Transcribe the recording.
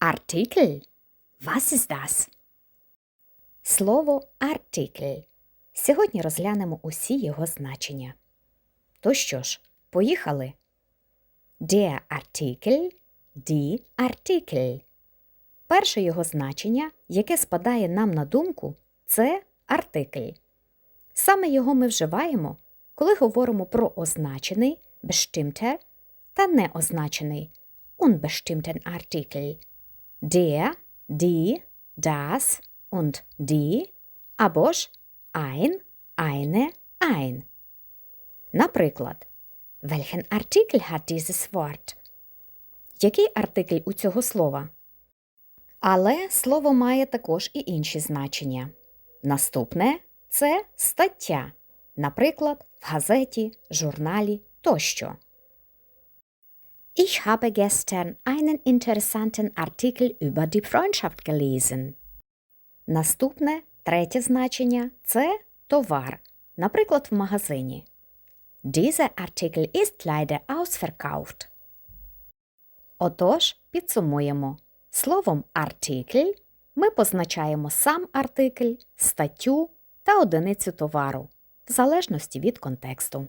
Artikel. Was ist das? Слово артикль. Сьогодні розглянемо усі його значення. То що ж, поїхали. Der Artikel, die Artikel. Перше його значення, яке спадає нам на думку, це артикль. Саме його ми вживаємо, коли говоримо про означений bestimmter та неозначений unbestimmten Artikel. Der, die, das und die або ж ein, eine, ein. Наприклад, welchen Artikel hat dieses Wort? Який артикль у цього слова? Але слово має також і інші значення. Наступне це стаття, наприклад, в газеті, журналі тощо. Ich habe gestern einen interessanten Artikel über die Freundschaft gelesen. Наступне, третє значення це товар, наприклад, в магазині. Dieser Artikel ist leider ausverkauft. Отож, підсумуємо. Словом артикль ми позначаємо сам артикль, статтю та одиницю товару, в залежності від контексту.